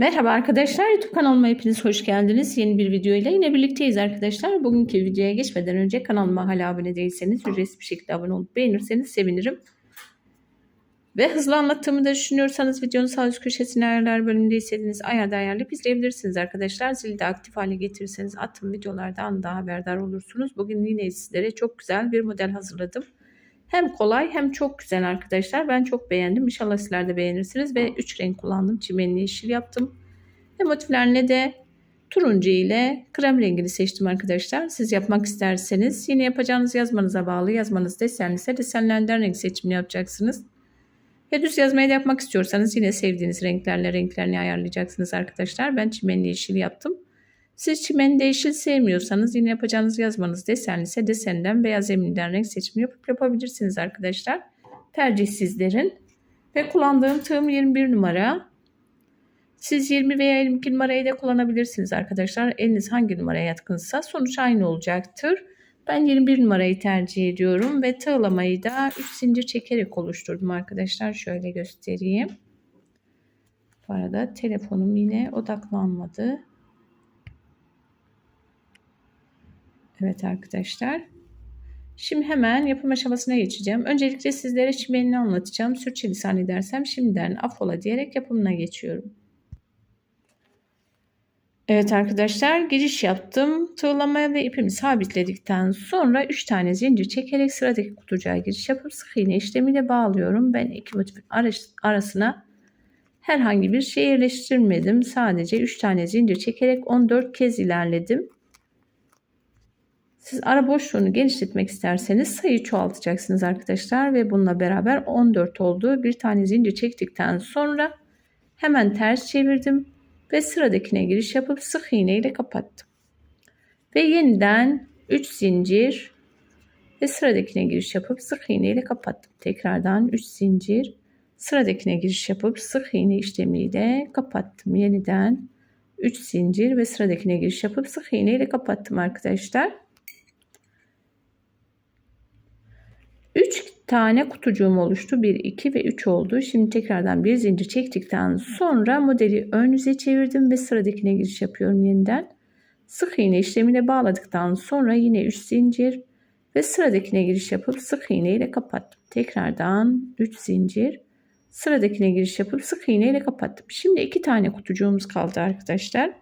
Merhaba arkadaşlar YouTube kanalıma hepiniz hoş geldiniz. Yeni bir video ile yine birlikteyiz arkadaşlar. Bugünkü videoya geçmeden önce kanalıma hala abone değilseniz ücretsiz bir şekilde abone olup beğenirseniz sevinirim. Ve hızlı anlattığımı da düşünüyorsanız videonun sağ üst köşesine ayarlar bölümünde istediğiniz ayarda ayarlayıp izleyebilirsiniz arkadaşlar. Zili de aktif hale getirirseniz attığım videolardan da haberdar olursunuz. Bugün yine sizlere çok güzel bir model hazırladım. Hem kolay hem çok güzel arkadaşlar. Ben çok beğendim. İnşallah sizler de beğenirsiniz. Ve 3 renk kullandım. Çimenli yeşil yaptım. Ve motiflerine de turuncu ile krem rengini seçtim arkadaşlar. Siz yapmak isterseniz yine yapacağınız yazmanıza bağlı. Yazmanız desenliyse desenlerden renk seçimini yapacaksınız. Ya düz yazmayı da yapmak istiyorsanız yine sevdiğiniz renklerle renklerini ayarlayacaksınız arkadaşlar. Ben çimenli yeşil yaptım. Siz çimen yeşil sevmiyorsanız yine yapacağınız yazmanız desenli ise desenden veya zeminden renk seçimi yapıp yapabilirsiniz arkadaşlar. Tercih sizlerin. Ve kullandığım tığım 21 numara. Siz 20 veya 22 numarayı da kullanabilirsiniz arkadaşlar. Eliniz hangi numaraya yatkınsa sonuç aynı olacaktır. Ben 21 numarayı tercih ediyorum ve tığlamayı da 3 zincir çekerek oluşturdum arkadaşlar. Şöyle göstereyim. Bu arada telefonum yine odaklanmadı. Evet arkadaşlar. Şimdi hemen yapım aşamasına geçeceğim. Öncelikle sizlere çimenini anlatacağım. Sürçülisan edersem şimdiden affola diyerek yapımına geçiyorum. Evet arkadaşlar giriş yaptım. Tığlamaya ve ipimi sabitledikten sonra 3 tane zincir çekerek sıradaki kutucuğa giriş yapıp sık iğne işlemiyle bağlıyorum. Ben iki motifin arasına herhangi bir şey yerleştirmedim. Sadece 3 tane zincir çekerek 14 kez ilerledim. Siz ara boşluğunu genişletmek isterseniz sayı çoğaltacaksınız arkadaşlar ve bununla beraber 14 oldu. Bir tane zincir çektikten sonra hemen ters çevirdim ve sıradakine giriş yapıp sık iğne ile kapattım. Ve yeniden 3 zincir ve sıradakine giriş yapıp sık iğne ile kapattım. Tekrardan 3 zincir sıradakine giriş yapıp sık iğne işlemiyle kapattım. Yeniden 3 zincir ve sıradakine giriş yapıp sık iğne ile kapattım arkadaşlar. 3 tane kutucuğum oluştu. 1, 2 ve 3 oldu. Şimdi tekrardan bir zincir çektikten sonra modeli ön yüze çevirdim ve sıradakine giriş yapıyorum yeniden. Sık iğne işlemine bağladıktan sonra yine 3 zincir ve sıradakine giriş yapıp sık iğne ile kapattım. Tekrardan 3 zincir sıradakine giriş yapıp sık iğne ile kapattım. Şimdi 2 tane kutucuğumuz kaldı arkadaşlar.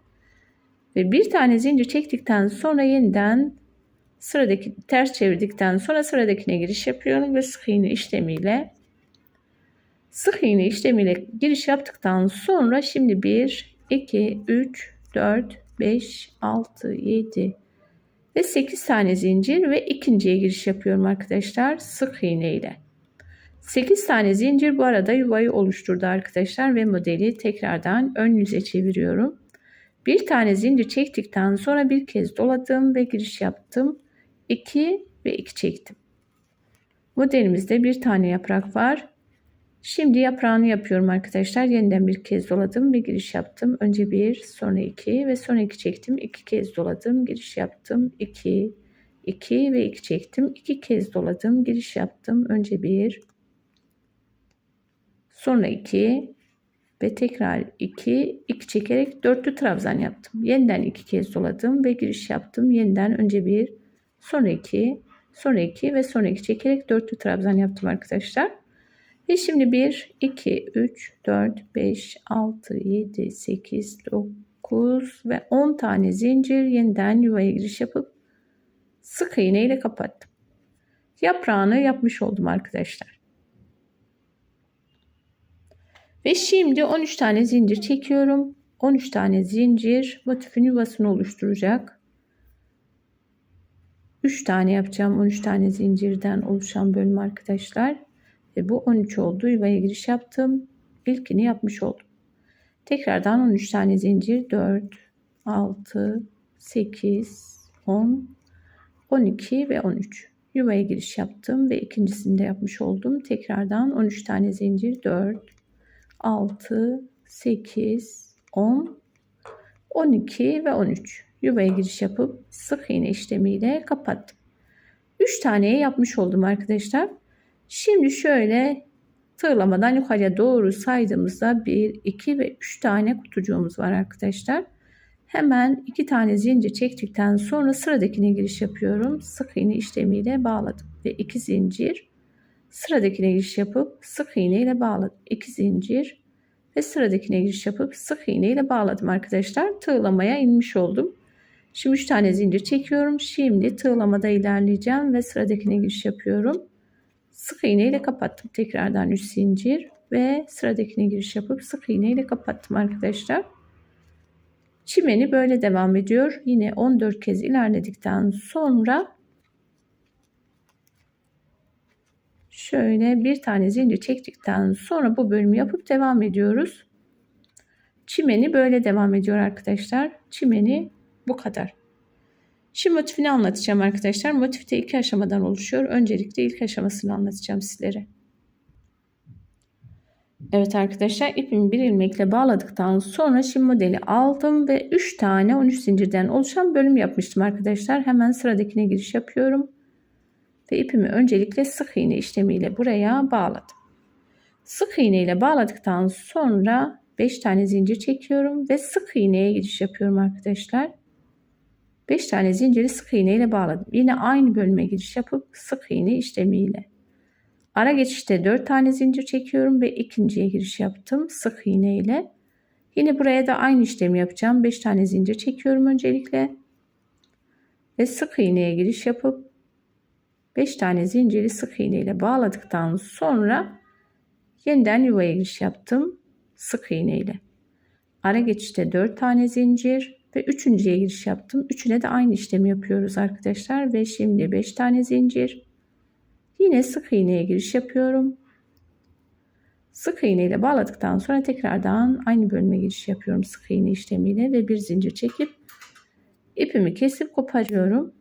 Ve bir tane zincir çektikten sonra yeniden sıradaki ters çevirdikten sonra sıradakine giriş yapıyorum ve sık iğne işlemiyle sık iğne işlemiyle giriş yaptıktan sonra şimdi 1 2 3 4 5 6 7 ve 8 tane zincir ve ikinciye giriş yapıyorum arkadaşlar sık iğne ile. 8 tane zincir bu arada yuvayı oluşturdu arkadaşlar ve modeli tekrardan ön yüze çeviriyorum. Bir tane zincir çektikten sonra bir kez doladım ve giriş yaptım. 2 ve 2 çektim. Modelimizde bir tane yaprak var. Şimdi yaprağını yapıyorum arkadaşlar. Yeniden bir kez doladım ve giriş yaptım. Önce bir, sonra iki ve sonra iki çektim. İki kez doladım, giriş yaptım. 2, 2 ve 2 çektim. İki kez doladım, giriş yaptım. Önce bir, sonra iki ve tekrar 2 2 çekerek dörtlü trabzan yaptım. Yeniden iki kez doladım ve giriş yaptım. Yeniden önce bir sonra 2, sonra 2 ve sonra 2 çekerek dörtlü trabzan yaptım arkadaşlar. Ve şimdi 1, 2, 3, 4, 5, 6, 7, 8, 9 ve 10 tane zincir yeniden yuvaya giriş yapıp sık iğne ile kapattım. Yaprağını yapmış oldum arkadaşlar. Ve şimdi 13 tane zincir çekiyorum. 13 tane zincir motifin yuvasını oluşturacak. 3 tane yapacağım. 13 tane zincirden oluşan bölüm arkadaşlar. Ve bu 13 oldu. Yuvaya giriş yaptım. İlkini yapmış oldum. Tekrardan 13 tane zincir. 4, 6, 8, 10, 12 ve 13. Yuvaya giriş yaptım ve ikincisini de yapmış oldum. Tekrardan 13 tane zincir. 4, 6, 8, 10, 12 ve 13 yuvaya giriş yapıp sık iğne işlemiyle kapattım. 3 taneye yapmış oldum arkadaşlar. Şimdi şöyle tığlamadan yukarıya doğru saydığımızda 1, 2 ve 3 tane kutucuğumuz var arkadaşlar. Hemen 2 tane zincir çektikten sonra sıradakine giriş yapıyorum. Sık iğne işlemiyle bağladım ve 2 zincir sıradakine giriş yapıp sık iğne ile bağladım. 2 zincir ve sıradakine giriş yapıp sık iğne ile bağladım arkadaşlar. Tığlamaya inmiş oldum. Şimdi 3 tane zincir çekiyorum. Şimdi tığlamada ilerleyeceğim ve sıradakine giriş yapıyorum. Sık iğne ile kapattım. Tekrardan 3 zincir ve sıradakine giriş yapıp sık iğne ile kapattım arkadaşlar. Çimeni böyle devam ediyor. Yine 14 kez ilerledikten sonra şöyle bir tane zincir çektikten sonra bu bölümü yapıp devam ediyoruz. Çimeni böyle devam ediyor arkadaşlar. Çimeni bu kadar. Şimdi motifini anlatacağım arkadaşlar. Motif de iki aşamadan oluşuyor. Öncelikle ilk aşamasını anlatacağım sizlere. Evet arkadaşlar ipimi bir ilmekle bağladıktan sonra şimdi modeli aldım ve 3 tane 13 zincirden oluşan bölüm yapmıştım arkadaşlar. Hemen sıradakine giriş yapıyorum. Ve ipimi öncelikle sık iğne işlemiyle buraya bağladım. Sık iğne ile bağladıktan sonra 5 tane zincir çekiyorum ve sık iğneye giriş yapıyorum arkadaşlar. 5 tane zinciri sık iğne ile bağladım. Yine aynı bölüme giriş yapıp sık iğne işlemiyle. Ara geçişte 4 tane zincir çekiyorum ve ikinciye giriş yaptım sık iğne ile. Yine buraya da aynı işlemi yapacağım. 5 tane zincir çekiyorum öncelikle. Ve sık iğneye giriş yapıp 5 tane zinciri sık iğne ile bağladıktan sonra yeniden yuvaya giriş yaptım sık iğne ile. Ara geçişte 4 tane zincir ve üçüncüye giriş yaptım. Üçüne de aynı işlemi yapıyoruz arkadaşlar ve şimdi 5 tane zincir. Yine sık iğneye giriş yapıyorum. Sık iğne ile bağladıktan sonra tekrardan aynı bölüme giriş yapıyorum sık iğne işlemiyle ve bir zincir çekip ipimi kesip koparıyorum.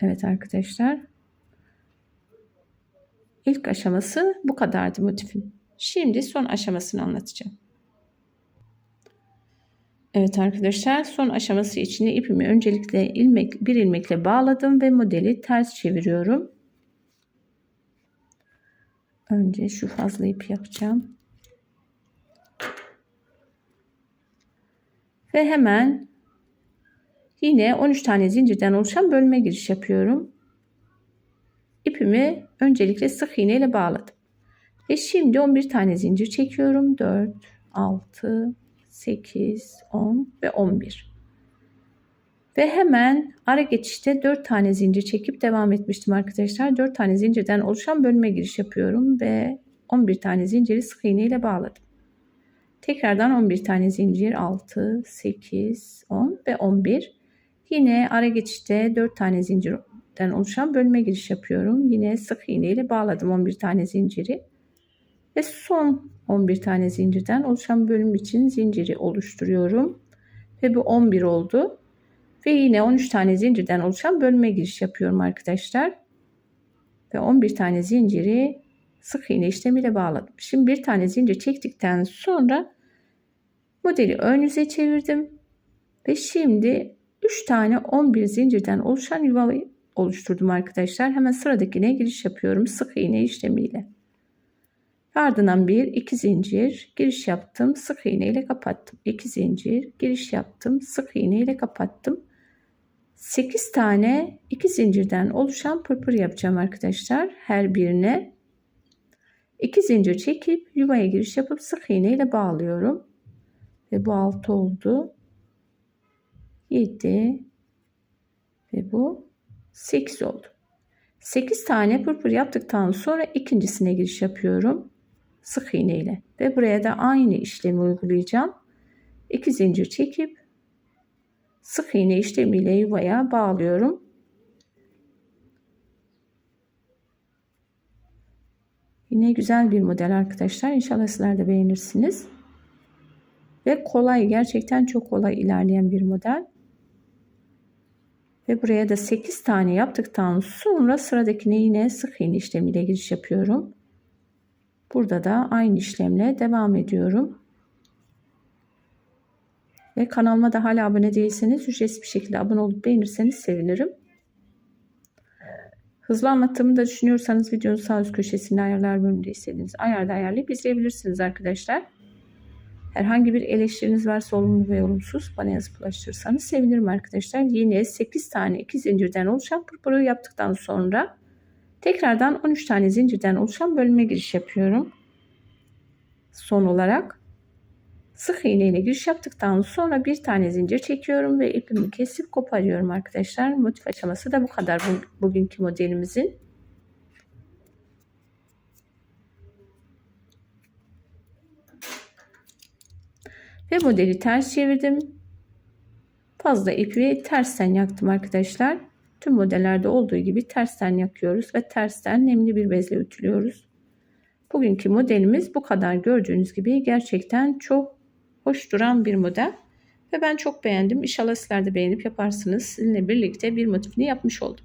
Evet arkadaşlar. İlk aşaması bu kadardı motifin. Şimdi son aşamasını anlatacağım. Evet arkadaşlar son aşaması için ipimi öncelikle ilmek bir ilmekle bağladım ve modeli ters çeviriyorum. Önce şu fazla ip yapacağım. Ve hemen yine 13 tane zincirden oluşan bölme giriş yapıyorum. İpimi öncelikle sık iğne ile bağladım. Ve şimdi 11 tane zincir çekiyorum. 4, 6, 8, 10 ve 11. Ve hemen ara geçişte 4 tane zincir çekip devam etmiştim arkadaşlar. 4 tane zincirden oluşan bölüme giriş yapıyorum ve 11 tane zinciri sık iğne ile bağladım. Tekrardan 11 tane zincir 6, 8, 10 ve 11. Yine ara geçişte 4 tane zincirden oluşan bölüme giriş yapıyorum. Yine sık iğne ile bağladım 11 tane zinciri. Ve son 11 tane zincirden oluşan bölüm için zinciri oluşturuyorum. Ve bu 11 oldu. Ve yine 13 tane zincirden oluşan bölüme giriş yapıyorum arkadaşlar. Ve 11 tane zinciri sık iğne işlemiyle bağladım. Şimdi bir tane zincir çektikten sonra modeli ön yüze çevirdim. Ve şimdi 3 tane 11 zincirden oluşan yuvayı oluşturdum arkadaşlar. Hemen sıradakine giriş yapıyorum sık iğne işlemiyle. Ardından bir iki zincir giriş yaptım. Sık iğne ile kapattım. 2 zincir giriş yaptım. Sık iğne ile kapattım. 8 tane iki zincirden oluşan pırpır yapacağım arkadaşlar. Her birine 2 zincir çekip yuvaya giriş yapıp sık iğne ile bağlıyorum. Ve bu 6 oldu. 7 ve bu 8 oldu. 8 tane pırpır yaptıktan sonra ikincisine giriş yapıyorum sık iğne ile ve buraya da aynı işlemi uygulayacağım. 2 zincir çekip sık iğne işlemiyle yuvaya bağlıyorum. Yine güzel bir model arkadaşlar. İnşallah sizler de beğenirsiniz. Ve kolay gerçekten çok kolay ilerleyen bir model. Ve buraya da 8 tane yaptıktan sonra sıradakine yine sık iğne işlemiyle giriş yapıyorum. Burada da aynı işlemle devam ediyorum. Ve kanalıma da hala abone değilseniz ücretsiz bir şekilde abone olup beğenirseniz sevinirim. Hızlı anlattığımı da düşünüyorsanız videonun sağ üst köşesinde ayarlar bölümünde istediğiniz ayarda ayarlayıp izleyebilirsiniz arkadaşlar. Herhangi bir eleştiriniz varsa olumlu ve olumsuz bana yazıp ulaştırırsanız sevinirim arkadaşlar. Yine 8 tane 2 zincirden oluşan pırpırı yaptıktan sonra tekrardan 13 tane zincirden oluşan bölüme giriş yapıyorum. Son olarak sık iğne ile giriş yaptıktan sonra bir tane zincir çekiyorum ve ipimi kesip koparıyorum arkadaşlar. Motif aşaması da bu kadar bugünkü modelimizin. Ve modeli ters çevirdim. Fazla ipi tersten yaktım arkadaşlar. Tüm modellerde olduğu gibi tersten yakıyoruz ve tersten nemli bir bezle ütülüyoruz. Bugünkü modelimiz bu kadar gördüğünüz gibi gerçekten çok hoş duran bir model. Ve ben çok beğendim. İnşallah sizler de beğenip yaparsınız. Sizinle birlikte bir motifini yapmış oldum.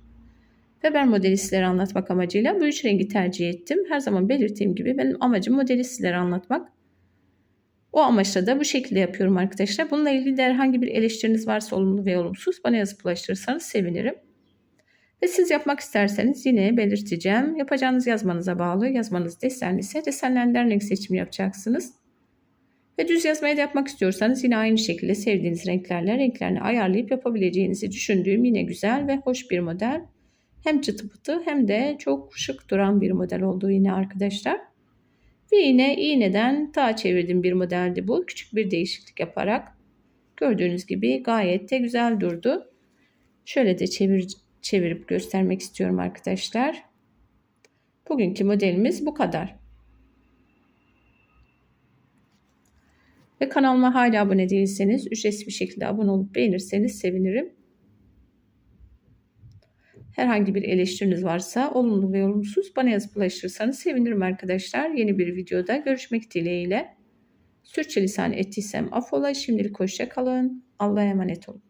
Ve ben modeli sizlere anlatmak amacıyla bu üç rengi tercih ettim. Her zaman belirttiğim gibi benim amacım modeli sizlere anlatmak. O amaçla da bu şekilde yapıyorum arkadaşlar. Bununla ilgili de herhangi bir eleştiriniz varsa olumlu ve olumsuz bana yazıp ulaştırırsanız sevinirim. Ve siz yapmak isterseniz yine belirteceğim. Yapacağınız yazmanıza bağlı. Yazmanız desenli ise desenlerinden renk seçimi yapacaksınız. Ve düz yazmayı da yapmak istiyorsanız yine aynı şekilde sevdiğiniz renklerle renklerini ayarlayıp yapabileceğinizi düşündüğüm yine güzel ve hoş bir model. Hem çıtı pıtı hem de çok şık duran bir model olduğu yine arkadaşlar. Ve yine iğneden ta çevirdiğim bir modeldi bu. Küçük bir değişiklik yaparak gördüğünüz gibi gayet de güzel durdu. Şöyle de çevir, çevirip göstermek istiyorum arkadaşlar. Bugünkü modelimiz bu kadar. Ve kanalıma hala abone değilseniz ücretsiz bir şekilde abone olup beğenirseniz sevinirim. Herhangi bir eleştiriniz varsa olumlu ve olumsuz bana yazıp ulaştırırsanız sevinirim arkadaşlar. Yeni bir videoda görüşmek dileğiyle. Sürçülisan ettiysem affola. Şimdilik hoşça kalın. Allah'a emanet olun.